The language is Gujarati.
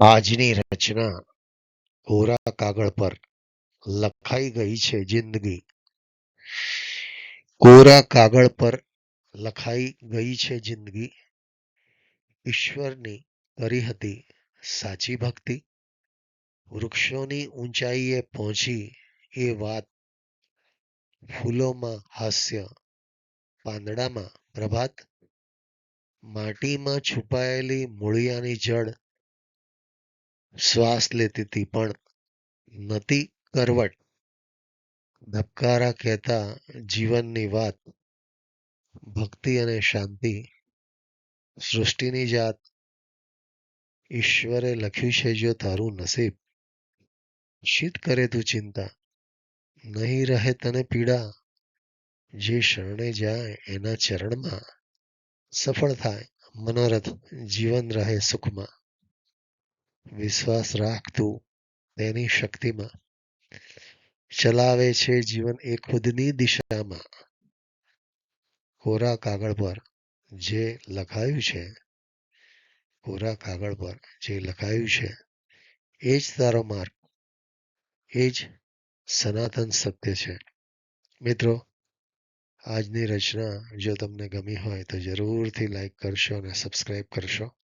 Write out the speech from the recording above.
આજની રચના કોરા કાગળ પર લખાઈ ગઈ છે જિંદગી. કોરા કાગળ પર લખાઈ ગઈ છે જિંદગી. ઈશ્વરની કરી હતી સાચી ભક્તિ. વૃક્ષોની ઊંચાઈએ પહોંચી એ વાત ફૂલોમાં હાસ્ય, પાંદડામાં પ્રભાત, માટીમાં છુપાયેલી મૂળિયાની જડ શ્વાસ લેતી હતી, પણ નતી કરવટ. ધબકારા કહેતા જીવનની વાત, ભક્તિ અને શાંતિ, સૃષ્ટિની જાત. ઈશ્વરે લખ્યું છે, જો તારું નસીબ શીત કરે તું ચિંતા, નહીં રહે તને પીડા, જે શરણે જાય એના ચરણમાં સફળ થાય, મનોરથ જીવન રહે સુખમાં. વિશ્વાસ રાખતું તેની શક્તિમાં. ચલાવે છે જીવન એ ખુદની દિશામાં. કોરા કાગળ પર જે લખાયું છે, કોરા કાગળ પર જે લખાયું છે, એ જ તારો માર્ગ, એ જ સનાતન સત્ય છે. મિત્રો, આજની રચના જો તમને ગમી હોય તો જરૂરથી લાઈક કરશો અને સબસ્ક્રાઈબ કરશો.